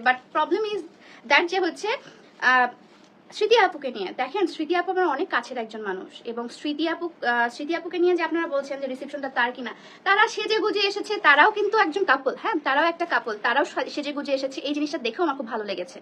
But problem is that যে হচ্ছে স্মৃতি আপুকে নিয়ে। দেখেন, স্মৃতি আপু আমার অনেক কাছের একজন মানুষ এবং স্মৃতি আপু স্মৃতি আপুকে নিয়ে যে আপনারা বলছেন যে রিসেপশনটা তার কিনা, তারা সেজে গুজে এসেছে, তারাও কিন্তু একজন কাপল হ্যাঁ? তারাও একটা কাপল তারাও সেজে গুজে এসেছে। এই জিনিসটা দেখেও আমার খুব ভালো লেগেছে।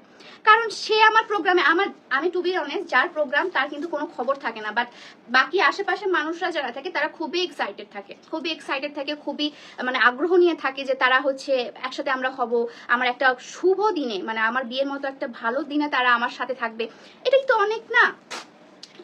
কারণ সে আমার প্রোগ্রামে আমার, আমি টু বি অনেস্ট যার প্রোগ্রাম তার কিন্তু কোনো খবর থাকে না বাট বাকি আশেপাশে মানুষরা যারা থাকে, তারা খুবই এক্সাইটেড থাকে। খুবই এক্সাইটেড থাকে, খুবই মানে আগ্রহ নিয়ে থাকে যে তারা হচ্ছে একসাথে আমরা হব। আমার একটা শুভ দিনে মানে আমার বিয়ের মতো একটা ভালো দিনে তারা আমার সাথে থাকবে। এটাই তো অনেক না?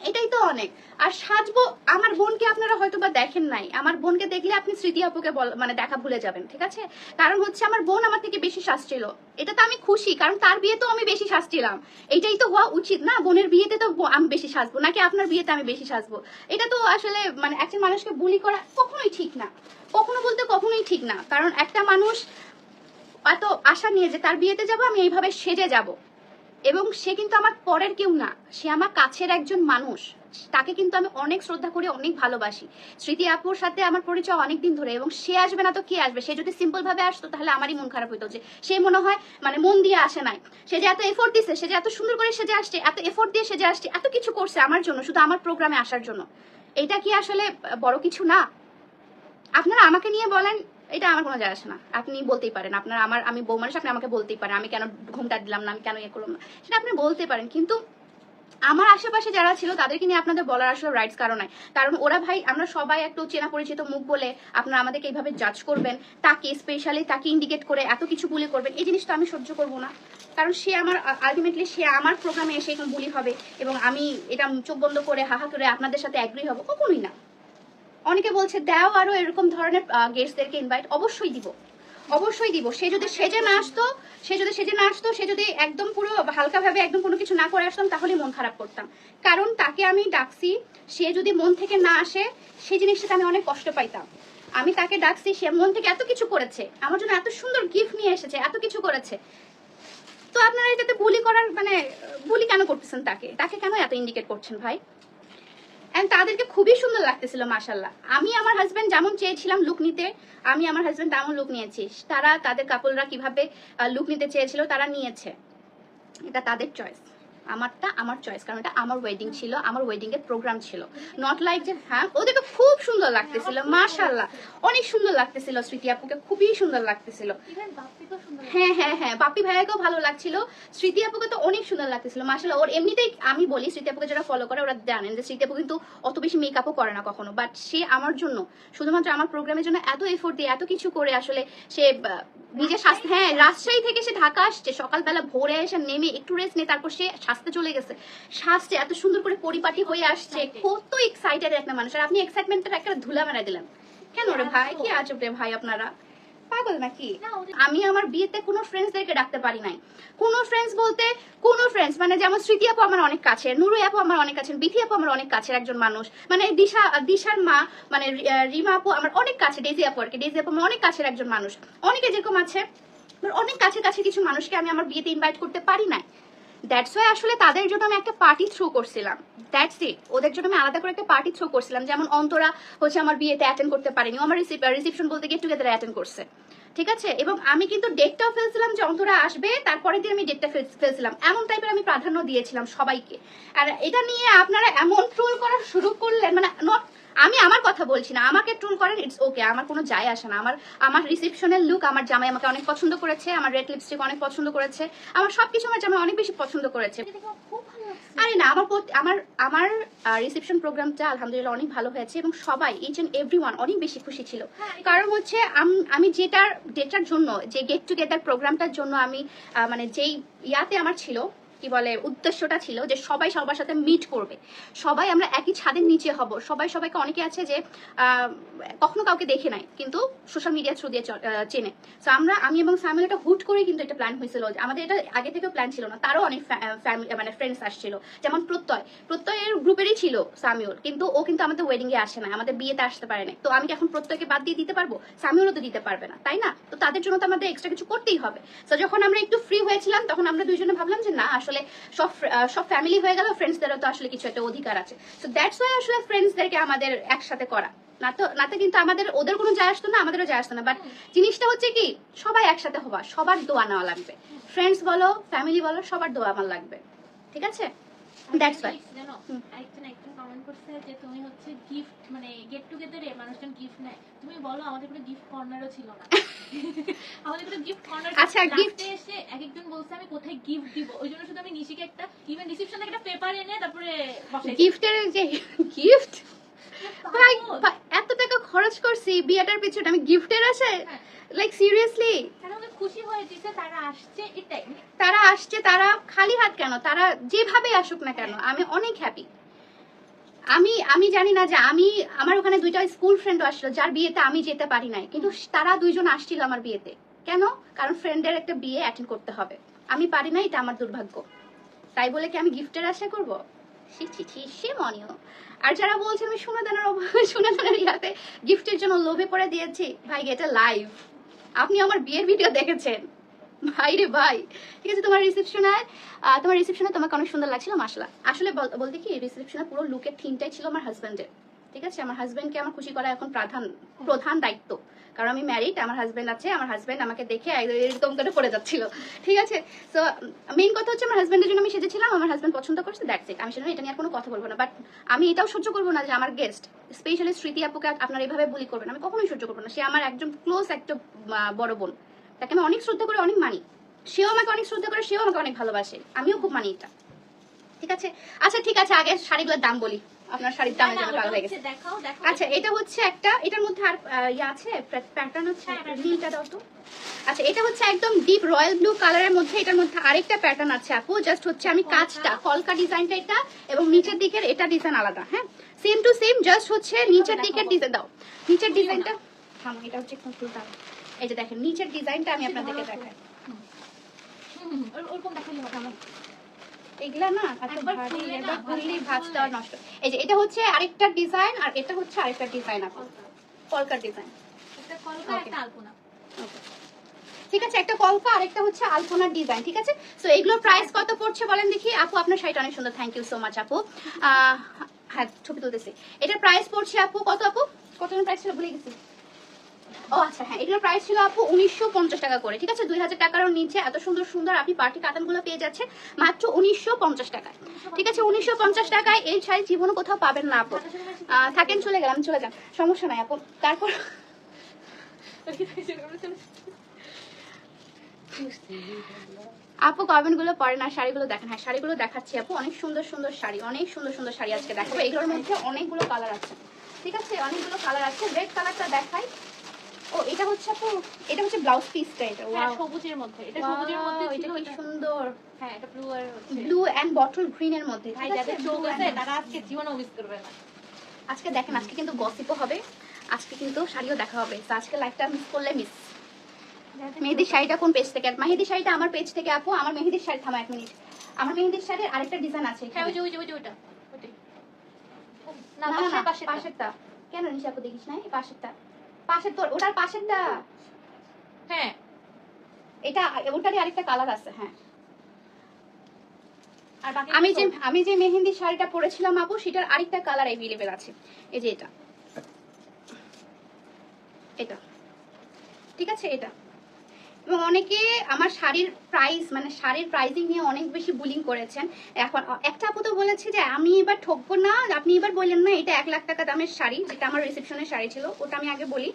এটাই তো অনেক। আর সাজবো, আমার বোনকে আপনারা হয়তো বা দেখেন নাই। আমার বোনকে দেখলে আপনি স্মৃতি আপুকে মানে দেখা ভুলে যাবেন, ঠিক আছে? কারণ হচ্ছে আমার বোন আমার থেকে বেশি সাজছিল। এটা তো আমি খুশি, কারণ তার বিয়েতেও আমি বেশি সাজছিলাম। এটাই তো হওয়া উচিত না? বোনের বিয়েতে তো আমি বেশি সাজবো, নাকি আপনার বিয়েতে আমি বেশি সাজবো? এটা তো আসলে মানে একজন মানুষকে বুলি করা কখনোই ঠিক না। কখনো বলতে কখনোই ঠিক না। কারণ একটা মানুষ এত আশা নিয়ে যে তার বিয়েতে যাব, আমি এইভাবে সেজে যাব। এবং সে কিন্তু আমার পরের কেউ না। সে আমার কাছের একজন মানুষ। তাকে কিন্তু আমি অনেক শ্রদ্ধা করি, অনেক ভালোবাসি। স্মৃতি আপুর সাথে আমার পরিচয় অনেক দিন ধরে এবং সে আসবে না তো কে আসবে? সে যদি সিম্পল ভাবে আসতো তাহলে আমারই মন খারাপ হইতো যে সে মনে হয় মানে মন দিয়ে আসে নাই। সে যে এত এফোর্ট দিছে, সে যে এত সুন্দর করে সেজে আসছে, এত এফোর্ট দিয়ে সেজে আসছে, এত কিছু করছে আমার জন্য, শুধু আমার প্রোগ্রামে আসার জন্য। এটা কি আসলে বড় কিছু না? আপনারা আমাকে নিয়ে বলেন এটা আমার কোনো যায় আসে না। আপনি বলতেই পারেন, আপনার আমার, আমি বউ মানুষ আপনি আমাকে বলতেই পারেন, আমি কেন ঘুমটা দিলাম না, আমি কেন ইয়ে করলাম না, সেটা আপনি বলতে পারেন। কিন্তু আমার আশেপাশে যারা ছিল, তাদেরকে নিয়ে আপনাদের বলার আসলে রাইটস কারণ নাই। কারণ ওরা ভাই, আমরা সবাই একটু চেনা পরিচিত মুখ বলে আপনারা আমাদেরকে এইভাবে জাজ করবেন, তাকে স্পেশালি তাকে ইন্ডিকেট করে এত কিছু বুলি করবেন, এই জিনিসটা আমি সহ্য করব না। কারণ সে আমার আলটিমেটলি সে আমার প্রোগ্রামে এসে এরকম বুলি হবে এবং আমি এটা চোখ বন্ধ করে, হাহা করে আপনাদের সাথে অ্যাগ্রি হব, কখনোই না। অনেকে বলছে, দাও আরও এরকম ধরনের গেস্টদেরকে ইনভাইট অবশ্যই দিব। অবশ্যই দিব। সে যদি সেজে না আসতো, সে যদি সেজে না আসতো, সে যদি একদম পুরো হালকা ভাবে একদম কোনো কিছু না করে আসতাম তাহলে মন খারাপ করতাম। কারণ তাকে আমি ডাকছি, সে যদি মন থেকে না আসে সেই জিনিসটাতে আমি অনেক কষ্ট পাইতাম। আমি তাকে ডাকছি, সে মন থেকে এত কিছু করেছে, আমার জন্য এত সুন্দর গিফট নিয়ে এসেছে, এত কিছু করেছে। তো আপনারা এটাতে বুলি করার মানে বুলি কেন করতেছেন তাকে? তাকে কেন এত ইন্ডিকেট করছেন ভাই? এন্ড তাদেরকে খুবই সুন্দর লাগতেছিল মাসাল্লাহ আমি আমার হাজব্যান্ড যেমন চেয়েছিলাম লুক নিতে, আমি আমার হাজব্যান্ড তেমন লুক নিয়েছি। তারা, তাদের কাপলরা কীভাবে লুক নিতে চেয়েছিল, তারা নিয়েছে। এটা তাদের চয়েস আমারটা আমার চয়েস কারণ এটা আমার ওয়েডিং ছিল আমার ওয়েডিং এর প্রোগ্রাম ছিল। নট লাইক যে হ্যাঁ ওদেরকে খুব সুন্দর লাগতেছিল মাশাল্লাহ অনেক সুন্দর লাগতেছিল স্মৃতি আপুকে খুবই সুন্দর লাগতেছিল। হ্যাঁ হ্যাঁ হ্যাঁ বাপি ভাইয়াকেও ভালো লাগছিল। স্মৃতি আপুকে তো অনেক সুন্দর লাগতেছিল মাসাল্লাহ ওর এমনিতেই আমি বলি স্মৃতি আপুকে যারা ফলো করে ওরা জানেন যে স্মৃতি আপু কিন্তু অত বেশি মেকআপও করে না কখনো। বাট সে আমার জন্য শুধুমাত্র আমার প্রোগ্রামের জন্য এত এফোর্ট দিয়ে এত কিছু করে আসলে সে নিজের স্বাস্থ্য হ্যাঁ রাজশাহী থেকে সে ঢাকা আসছে সকালবেলা ভোরে এসে নেমে একটু রেস্ট নিয়ে তারপর সে স্বাস্থ্য চলে গেছে। স্বাস্থ্যে এত সুন্দর করে পরিপাটি হয়ে আসছে কত এক্সাইটেড একটা মানুষ। আর আপনি এক্সাইটমেন্টের একটা ধুলা মেরা দিলেন। কেন রে ভাই? কি আজব রে ভাই আপনারা? পাগল নাকি? আমি আমার বিয়েতে কোনো ফ্রেন্ডসদেরকে ডাকতে পারি নাই। কোনো ফ্রেন্ডস বলতে কোনো ফ্রেন্ডস মানে যেমন স্মৃতি আপু আমার অনেক কাছে নুরু আপু আমার অনেক কাছে বিথি আপু আমার অনেক কাছের একজন মানুষ। মানে দিশা দিশার মা মানে রিমা আপু আমার অনেক কাছে ডেজি আপু আর কি। ডেজি আপু আমার অনেক কাছের একজন মানুষ। অনেকে যেরকম আছে অনেক কাছে কাছে কিছু মানুষকে আমি আমার বিয়েতে ইনভাইট করতে পারি নাই। দ্যাটস ওয়াই আসলে তাদের জন্য আমি একটা পার্টি থ্রো করছিলাম। দ্যাটস ইট ওদের জন্য আমি আলাদা করে একটা পার্টি থ্রো করছিলাম। যেমন অন্তরা হচ্ছে আমার বিয়েতে অ্যাটেন্ড করতে পারেনি। আমার রিসেপশন বলতে গেট টুগেদার অ্যাটেন্ড করছে। ঠিক আছে? এবং আমি কিন্তু ডেটটাও ফেলছিলাম যে অন্তরা আসবে, তারপরের দিন আমি ডেটটা ফেলছিলাম। এমন টাইপের আমি প্রাধান্য দিয়েছিলাম সবাইকে। আর এটা নিয়ে আপনারা এমন ট্রোল করা শুরু করলেন মানে নট আমি আমার কথা বলছি না। আমাকে ট্রোল করেন ইটস ওকে আমার কোনো যায় আসে না। আমার আমার রিসেপশনের লুক আমার জামাই আমাকে অনেক পছন্দ করেছে আমার রেড লিপস্টিক অনেক পছন্দ করেছে আমার সবকিছু আমার জামাই অনেক বেশি পছন্দ করেছে। আরে না আমার আমার আমার রিসেপশন প্রোগ্রামটা আলহামদুলিল্লাহ অনেক ভালো হয়েছে এবং সবাই ইচ এন্ড এভরি অনেক বেশি খুশি ছিল। কারণ হচ্ছে আমি যেটার যেটার জন্য যে গেট টুগেদার প্রোগ্রামটার জন্য আমি মানে যেই ইয়াতে আমার ছিল কি বলে, উদ্দেশ্যটা ছিল যে সবাই সবার সাথে মিট করবে। সবাই আমরা একই ছাদের নিচে হব। সবাই সবাইকে অনেকে আছে যে কখনো কাউকে দেখে নাই, কিন্তু সোশ্যাল মিডিয়া থ্রু দিয়ে চেনে। তো আমরা, আমি এবং সামিল এটা হুট করে কিন্তু এটা প্ল্যান হয়েছিল আমাদের এটা আগে থেকে প্ল্যান ছিল না। তারও অনেক ফ্যামিলি মানে ফ্রেন্ডস আসছিল। যেমন প্রত্যয়। প্রত্যয়ের গ্রুপেরই ছিল সামিউল, কিন্তু ও কিন্তু আমাদের ওয়েডিং এ আসে না আমাদের বিয়েতে আসতে পারে না তো আমি এখন প্রত্যয়কে বাদ দিয়ে দিতে পারব? সামিউলও তো দিতে পারবে না, তাই না? তো তাদের জন্য তো আমাদের এক্সট্রা কিছু করতেই হবে। তো যখন আমরা একটু ফ্রি হয়েছিলাম, তখন আমরা দুইজনে ভাবলাম যে, না আসলে সব সব ফ্যামিলি হয়ে গেল ফ্রেন্ডসদেরও তো আসলে কিছু একটা অধিকার আছে। সো দ্যাটস ওয়াই আসলে ফ্রেন্ডসদেরকে আমাদের একসাথে করা। না তো না তো কিন্তু আমাদের, ওদের কোনো যায় আসতো না, আমাদেরও যায় আসতো না। বাট জিনিসটা হচ্ছে কি, সবাই একসাথে হওয়া, সবার দোয়া নেওয়া লাগবে। ফ্রেন্ডস বলো ফ্যামিলি বলো, সবার দোয়া আমার লাগবে। ঠিক আছে? That's why. জানো একজন একজন কমেন্ট করছে যে তুমি হচ্ছে গিফট মানে গেট টুগেদারে মানুষজন গিফট নেয়। তুমি বলো আমাদের কোনো গিফট কর্নারও ছিল না। আমাদের কোনো গিফট কর্নার আচ্ছা, gift- এসে এক একজন বলছে আমি কোথায় গিফট দিব? ওই জন্য শুধু আমি নিশিকে একটা ইভেন রিসেপশন থেকে একটা পেপার এনে তারপরে গিফটের যে গিফট ভাই এত টাকা খরচ করছি বিয়েটার পিছনে আমি গিফটের হ্যাঁ। লাইক সিরিয়াসলি খুশি হয়ে তারা আসছে, এটাই। তারা আসছে, তারা খালি হাত কেন? তারা যেভাবে আসুক না কেন, আমি অনেক হ্যাপি আমি আমি জানি না যে আমি, আমার ওখানে দুইটা স্কুল ফ্রেন্ড আসলো, যার বিয়েতে আমি যেতে পারি নাই। কিন্তু তারা দুইজন আসছিল আমার বিয়েতে। কেন? কারণ ফ্রেন্ডের একটা বিয়ে অ্যাটেন্ড করতে হবে। আমি পারি না, এটা আমার দুর্ভাগ্য। তাই বলে কি আমি গিফটের আশা করব? সে মনীয় আর যারা বলছে, আমি সোনাদানার সোনাদানার ইয়াতে গিফটের জন্য লোভে পড়ে দিয়েছি, ভাই, এটা লাইভ আপনি আমার বিয়ের ভিডিও দেখেছেন। ভাই রে ভাই। ঠিক আছে, তোমার রিসেপশনে তোমার রিসেপশনে তোমাকে অনেক সুন্দর লাগছিল মাসলা আসলে বল- বলতে কি রিসেপশনে পুরো লুকের থিমটাই ছিল আমার হাজব্যান্ডের ঠিক আছে, আমার হাজব্যান্ডকে আমার খুশি করা এখন প্রধান প্রধান দায়িত্ব। কারণ আমি ম্যারিড আমার হাজবেন্ড আছে, আমার হাজবেন্ড আমাকে দেখে একদম করে পড়ে যাচ্ছিল। ঠিক আছে? তো মেইন কথা হচ্ছে আমার হাজবেন্ডের জন্য আমি সেজেছিলাম, আমার হাজবেন্ড পছন্দ করছে দ্যাটস ইট আমি সেজন্য এটা নিয়ে আর কোনো কথা বলব না। বাট আমি এটাও সহ্য করব না যে আমার গেস্ট স্পেশালি স্মৃতি আপুকে আপনারা এইভাবে বুলি করবেন আমি কখনোই সহ্য করব না। সে আমার একজন ক্লোজ একটা বড় বোন। তাকে আমি অনেক শ্রদ্ধা করে, অনেক মানি। সেও আমাকে অনেক শ্রদ্ধা করে, সেও আমাকে অনেক ভালোবাসে। আমিও খুব মানি এটা। ঠিক আছে? আচ্ছা ঠিক আছে, আগে শাড়িগুলোর দাম বলি। আপনার শাড়ির পাগল হয়ে গেছে আচ্ছা এটা হচ্ছে একটা এটার মধ্যে আর ইয়ে আছে প্যাটার্ন হচ্ছে হ্যাঁ, নীলটা দাও তো আচ্ছা এটা হচ্ছে একদম ডিপ রয়্যাল ব্লু কালারের মধ্যে এটার মধ্যে আরেকটা প্যাটার্ন আছে আপু জাস্ট হচ্ছে আমি কাজটা কলকা ডিজাইনটা এটা এবং নিচের দিকের এটা ডিজাইন আলাদা হ্যাঁ? সেম টু সেম জাস্ট হচ্ছে নিচের দিকের ডিজাইন দাও নিচের ডিজাইনটা থামো এটা হচ্ছে একটু ফুলটা এই যে দেখেন নিচের ডিজাইনটা আমি আপনাদেরকে দেখাই। ওরকম হবে আমার। এগুলা না একবার খুললেই নষ্ট। এই যে এটা হচ্ছে আরেকটা ডিজাইন আর এটা হচ্ছে আরেকটা ডিজাইন আপু। কলকার ডিজাইন একটা কলকা একটা আলপনা। ঠিক আছে একটা কলকা আরেকটা হচ্ছে আলপনার ডিজাইন ঠিক আছে? সো এগুলোর প্রাইস কত পড়ছে বলেন দেখি? আপু আপনার শাড়িটা অনেক সুন্দর থ্যাংক ইউ সো মাচ আপু। হ্যাঁ ছবি তুলতেছি। এটার প্রাইস পড়ছে আপু কত আপু? কত প্রাইস ছিল ভুলে গেছি। আচ্ছা হ্যাঁ আপু কমেন্টগুলো পরে না শাড়িগুলো দেখেন। হ্যাঁ শাড়িগুলো দেখাচ্ছি আপু। অনেক সুন্দর সুন্দর শাড়ি, অনেক সুন্দর সুন্দর শাড়ি আজকে দেখাবো। এগুলোর মধ্যে অনেকগুলো কালার আছে। ঠিক আছে? অনেকগুলো কালার আছে। রেড কালারটা দেখাই। ও এটা হচ্ছে আপু এটা হচ্ছে ব্লাউজ পিসটা এটা হ্যাঁ, Wow. সবুজের মধ্যে এটা সবুজের মধ্যে ছিল এটা। সুন্দর। হ্যাঁ এটা ব্লু আর ব্লু এন্ড বটল গ্রিন এর মধ্যে ভাই? যাদের চোখ আছে তারা আজকে জীবনও মিস করবে না। আজকে দেখেন আজকে কিন্তু গসিপও হবে আজকে কিন্তু শাড়িও দেখা হবে তো আজকে লাইফটা মিস করলে মিস মেহেদির শাড়িটা কোন পেজ থেকে? মেহেদির শাড়িটা আমার পেজ থেকে আপু আমার মেহেদির শাড়ি থামা এক মিনিট আমার মেহেদির শাড়ির আরেকটা ডিজাইন আছে হ্যাঁ ওই যে ওই যে ওইটা না না না না পাশে পাশে পাশেরটা। কেন নিশা আপু দেখিস নাই? পাশেরটা। পাশের তোর ওটার পাশেরটা। হ্যাঁ। এটা ওটারই আরেকটা কালার আছে হ্যাঁ। আর আমি যে আমি যে মেহেন্দি শাড়িটা পরেছিলাম আপু সেটার আরেকটা কালার অ্যাভেলেবেল আছে। এই যে এটা। এটা। ঠিক আছে এটা। এবং অনেকে আমার শাড়ির প্রাইস মানে শাড়ির প্রাইসিং নিয়ে অনেক বেশি বুলিং করেছেন। এখন একটা আপু তো বলেছে যে, আমি এবার ঠকবো না, আপনি এবার বললেন না, এটা এক লাখ টাকা দামের শাড়ি, যেটা আমার রিসেপশনের শাড়ি ছিল, ওটা আমি আগে বলি।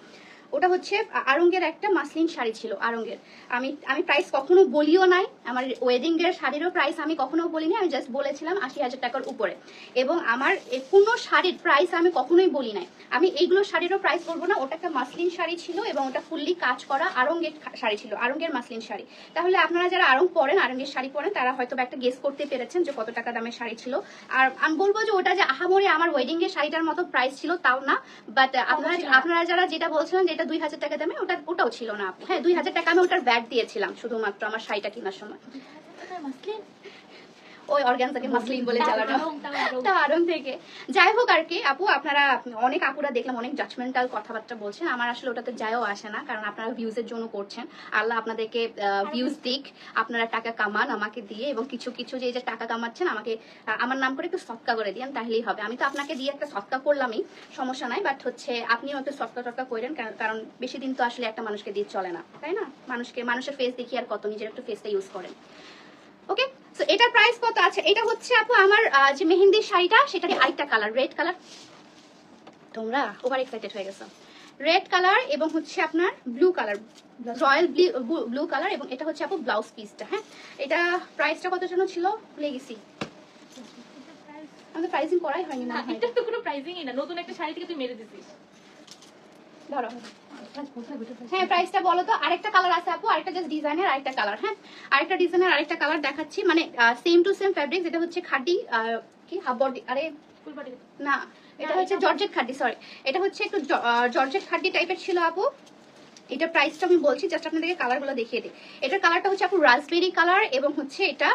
ওটা হচ্ছে আরঙ্গের একটা মাসলিন শাড়ি ছিল আরঙ্গের। আমি আমি প্রাইস কখনো বলিও নাই। আমার ওয়েডিং এর শাড়িরও প্রাইস আমি কখনো বলিনি আমি জাস্ট বলেছিলাম আশি হাজার টাকার উপরে। এবং আমার কোনো শাড়ির প্রাইস আমি কখনোই বলি নাই। আমি এইগুলো শাড়িরও প্রাইস বলব না ওটা একটা মাসলিন শাড়ি ছিল এবং ওটা ফুললি কাজ করা আরঙ্গের শাড়ি ছিল আরঙ্গের মাসলিন শাড়ি। তাহলে আপনারা যারা আরং পরেন আরঙ্গের শাড়ি পরেন তারা হয়তো বা একটা গেস করতে পেরেছেন যে কত টাকা দামের শাড়ি ছিল। আর আমি বলব যে ওটা যে আহামরি আমার ওয়েডিং এর শাড়িটার মতো প্রাইস ছিল তাও না। বাট আপনারা আপনারা যারা যেটা বলছিলেন যে এটা দুই হাজার টাকা দামে, ওটা ওটাও ছিল না হ্যাঁ দুই হাজার টাকা আমি ওটার ব্যাট দিয়েছিলাম শুধুমাত্র আমার শাড়িটা কেনার সময়। ওই অর্গানজাকে মাসলিন বলে চালানো। তারণ থেকে। যাই হোক আর কি আপু আপনারা অনেক আপুরা দেখলাম অনেক জাজমেন্টাল কথাবার্তা বলছেন। আমার আসলে ওটাতে যায়ও আসে না কারণ আপনারা ভিউজের জন্য করছেন। আল্লাহ আপনাদেরকে ভিউজ দিক আপনারা টাকা কামান আমাকে দিয়ে এবং কিছু কিছু যে যে টাকা কামাচ্ছেন আমাকে আমার নাম করে একটু সৎকা করে দিন তাহলেই হবে। আমি তো আপনাকে দিয়ে একটা সৎকা করলামই সমস্যা নাই বাট হচ্ছে আপনিও একটু সৎকা টৎকা করেন কারণ- কারণ বেশি দিন তো আসলে একটা মানুষকে দিয়ে চলে না তাই না? মানুষকে মানুষের ফেস দেখি আর কত নিজের একটু ফেসটা ইউজ করেন। ওকে সো এটার প্রাইস কত আছে? এটা হচ্ছে আপু আমার যে মেহেন্দির শাড়িটা সেটারই আরেকটা কালার রেড কালার তোমরা ওভার এক্সাইটেড হয়ে গেছো। রেড কালার এবং হচ্ছে আপনার blue colour royal blue colour এবং এটা হচ্ছে আপু ব্লাউজ পিসটা হ্যাঁ? এটা প্রাইসটা কত যেন ছিল? ভুলে গেছি আমাদের প্রাইসিং করাই হয়নি না এটা তো কোনো প্রাইজিংই না। নতুন একটা শাড়ি থেকে তুই মেরে দিছিস। ধরো। হ্যাঁ প্রাইসটা বলো তো। আরেকটা কালার আছে আপু আরেকটা জাস্ট ডিজাইনের আরেকটা কালার হ্যাঁ? আরেকটা ডিজাইনের আরেকটা কালার দেখাচ্ছি। মানে সেম টু সেম ফ্যাব্রিক যেটা হচ্ছে আহ, কি? আরে ফুল বডি না এটা হচ্ছে জর্জেট খাড্ডি সরি এটা হচ্ছে একটু জর্জেট খাড্ডি টাইপের ছিল আপু। এটা প্রাইসটা আমি বলছি জাস্ট আপনাদেরকে কালারগুলো দেখিয়ে দিই। এটার কালারটা হচ্ছে আপু রাসবেরি কালার এবং হচ্ছে এটা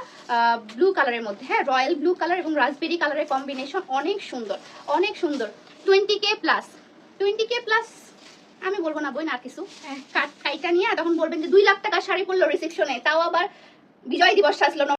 ব্লু কালারের মধ্যে হ্যাঁ? রয়্যাল ব্লু কালার এবং রাসবেরি কালারের কম্বিনেশন অনেক সুন্দর অনেক সুন্দর। Twenty K plus twenty K plus আমি বলব না বই না কিছু। কাট কাইটা নিয়ে, তখন বলবেন যে দুই লাখ টাকা শাড়ি পরলো রিসেপশনে তাও আবার বিজয় দিবস আসলো